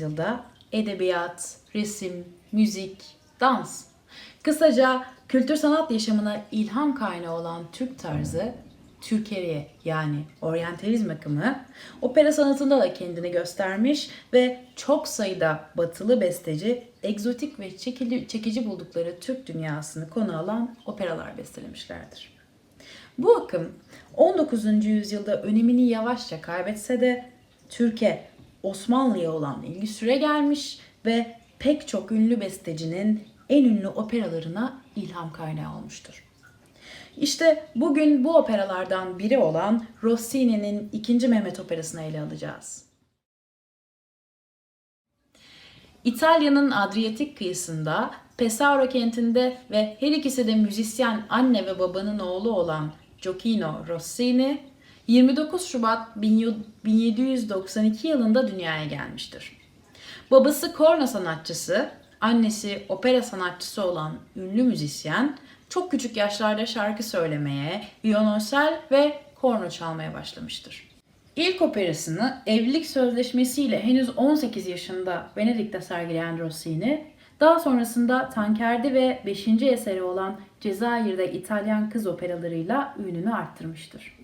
18. yüzyılda edebiyat, resim, müzik, dans, kısaca kültür sanat yaşamına ilham kaynağı olan Türk tarzı, Türkeriye yani oryantalizm akımı opera sanatında da kendini göstermiş ve çok sayıda batılı besteci egzotik ve çekili- çekici buldukları Türk dünyasını konu alan operalar bestelemişlerdir. Bu akım 19. yüzyılda önemini yavaşça kaybetse de Türkiye Osmanlı'ya olan ilgi süre gelmiş ve pek çok ünlü bestecinin en ünlü operalarına ilham kaynağı olmuştur. İşte bugün bu operalardan biri olan Rossini'nin 2. Mehmet Operası'nı ele alacağız. İtalya'nın Adriyatik kıyısında Pesaro kentinde ve her ikisi de müzisyen anne ve babanın oğlu olan Gioacchino Rossini 29 Şubat 1792 yılında dünyaya gelmiştir. Babası korna sanatçısı, annesi opera sanatçısı olan ünlü müzisyen çok küçük yaşlarda şarkı söylemeye, viyolonsel ve korno çalmaya başlamıştır. İlk operasını evlilik sözleşmesiyle henüz 18 yaşında Venedik'te sergileyen Rossini, daha sonrasında Tankerdi ve 5. eseri olan Cezayir'de İtalyan kız operalarıyla ününü arttırmıştır.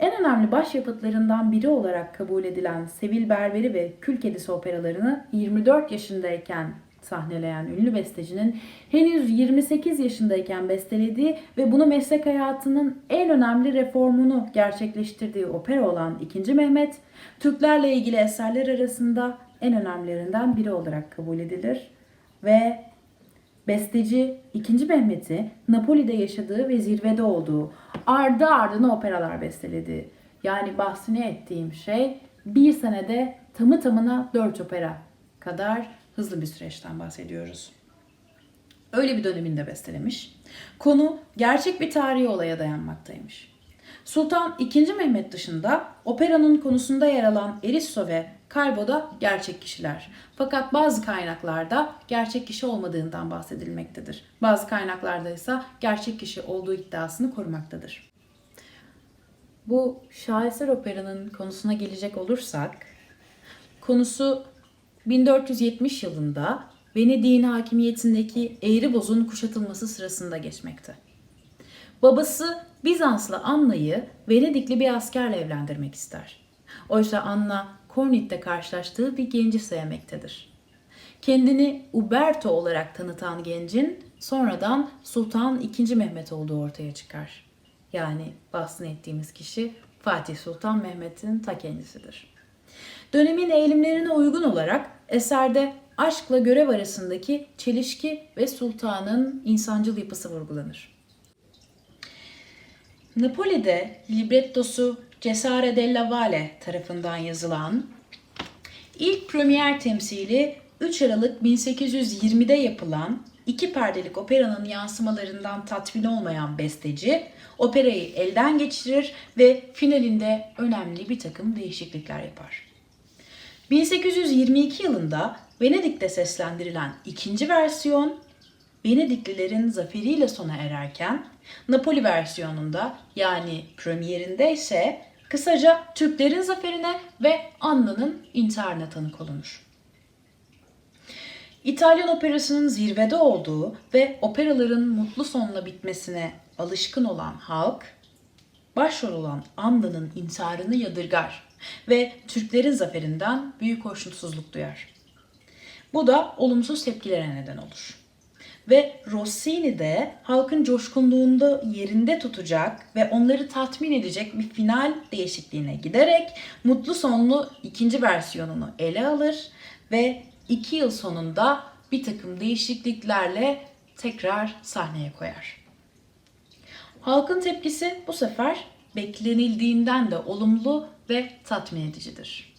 En önemli başyapıtlarından biri olarak kabul edilen Sevil Berberi ve Kül Kedisi operalarını 24 yaşındayken sahneleyen ünlü bestecinin henüz 28 yaşındayken bestelediği ve bunu meslek hayatının en önemli reformunu gerçekleştirdiği opera olan 2. Mehmet, Türklerle ilgili eserler arasında en önemlilerinden biri olarak kabul edilir ve Besteci 2. Mehmet'i Napoli'de yaşadığı ve zirvede olduğu ardı ardına operalar besteledi. Yani bahsini ettiğim şey bir senede tamı tamına 4 opera kadar hızlı bir süreçten bahsediyoruz. Öyle bir döneminde bestelemiş. Konu gerçek bir tarihi olaya dayanmaktaymış. Sultan II. Mehmet dışında operanın konusunda yer alan Erisso ve Kalbo da gerçek kişiler. Fakat bazı kaynaklarda gerçek kişi olmadığından bahsedilmektedir. Bazı kaynaklarda ise gerçek kişi olduğu iddiasını korumaktadır. Bu şaheser operanın konusuna gelecek olursak, konusu 1470 yılında Venedik'in hakimiyetindeki Eğriboz'un kuşatılması sırasında geçmekte. Babası Bizanslı Anna'yı Venedikli bir askerle evlendirmek ister. Oysa Anna Kornit'te karşılaştığı bir genci sevmektedir. Kendini Uberto olarak tanıtan gencin sonradan Sultan II. Mehmet olduğu ortaya çıkar. Yani bahsini ettiğimiz kişi Fatih Sultan Mehmet'in ta kendisidir. Dönemin eğilimlerine uygun olarak eserde aşkla görev arasındaki çelişki ve sultanın insancıl yapısı vurgulanır. Napoli'de librettosu Cesare della Valle tarafından yazılan ilk premier temsili 3 Aralık 1820'de yapılan iki perdelik operanın yansımalarından tatmin olmayan besteci operayı elden geçirir ve finalinde önemli bir takım değişiklikler yapar. 1822 yılında Venedik'te seslendirilen ikinci versiyon Venediklilerin zaferiyle sona ererken Napoli versiyonunda yani premierinde ise kısaca Türklerin zaferine ve Anna'nın intiharına tanık olunur. İtalyan operasının zirvede olduğu ve operaların mutlu sonla bitmesine alışkın olan halk, başrol olan Anna'nın intiharını yadırgar ve Türklerin zaferinden büyük hoşnutsuzluk duyar. Bu da olumsuz tepkilere neden olur. Ve Rossini de halkın coşkunluğunda yerinde tutacak ve onları tatmin edecek bir final değişikliğine giderek mutlu sonlu ikinci versiyonunu ele alır ve iki yıl sonunda bir takım değişikliklerle tekrar sahneye koyar. Halkın tepkisi bu sefer beklenildiğinden de olumlu ve tatmin edicidir.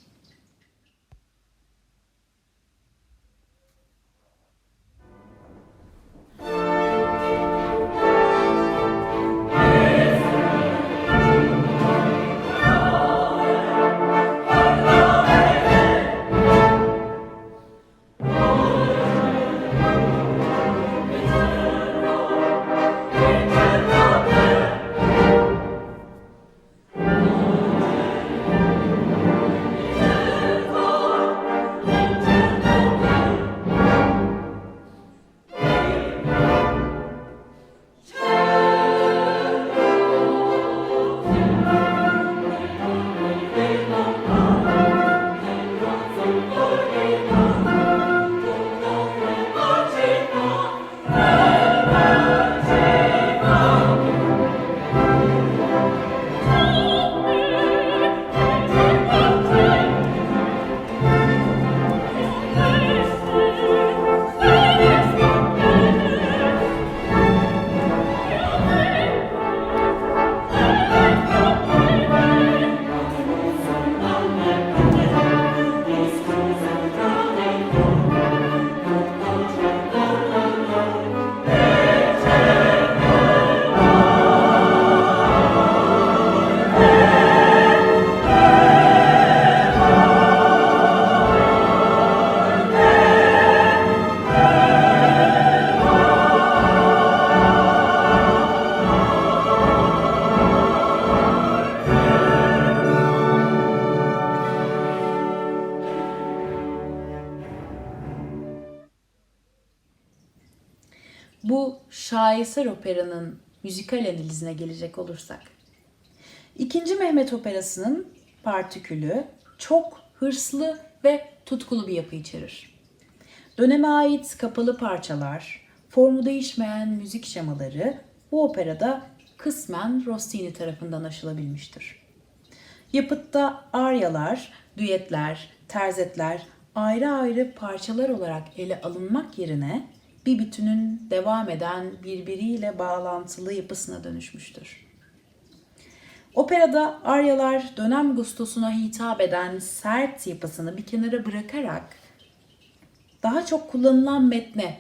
Bu şaheser operanın müzikal analizine gelecek olursak. İkinci Mehmet Operası'nın partikülü çok hırslı ve tutkulu bir yapı içerir. Döneme ait kapalı parçalar, formu değişmeyen müzik şemaları bu operada kısmen Rossini tarafından aşılabilmiştir. Yapıtta aryalar, düetler, terzetler ayrı ayrı parçalar olarak ele alınmak yerine bir bütünün devam eden birbiriyle bağlantılı yapısına dönüşmüştür. Operada aryalar dönem gustosuna hitap eden sert yapısını bir kenara bırakarak daha çok kullanılan metne,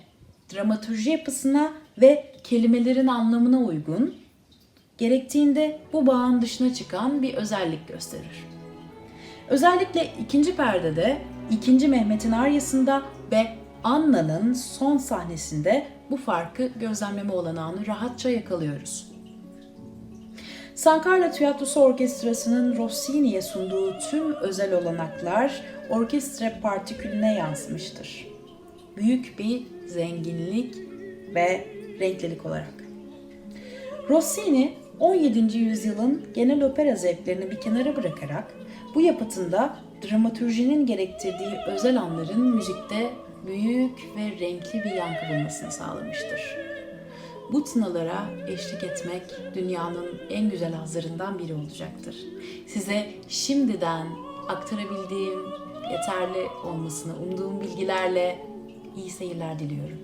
dramatürji yapısına ve kelimelerin anlamına uygun, gerektiğinde bu bağın dışına çıkan bir özellik gösterir. Özellikle ikinci perdede, ikinci Mehmet'in aryasında ve Anna'nın son sahnesinde bu farkı gözlemleme olanağını rahatça yakalıyoruz. San Carlo Tiyatrosu Orkestrası'nın Rossini'ye sunduğu tüm özel olanaklar orkestra partikülüne yansımıştır. Büyük bir zenginlik ve renklilik olarak. Rossini 17. yüzyılın genel opera zevklerini bir kenara bırakarak bu yapıtında dramatürjinin gerektirdiği özel anların müzikte büyük ve renkli bir yankı bulmasını sağlamıştır. Bu tınılara eşlik etmek dünyanın en güzel hazlarından biri olacaktır. Size şimdiden aktarabildiğim, yeterli olmasını umduğum bilgilerle iyi seyirler diliyorum.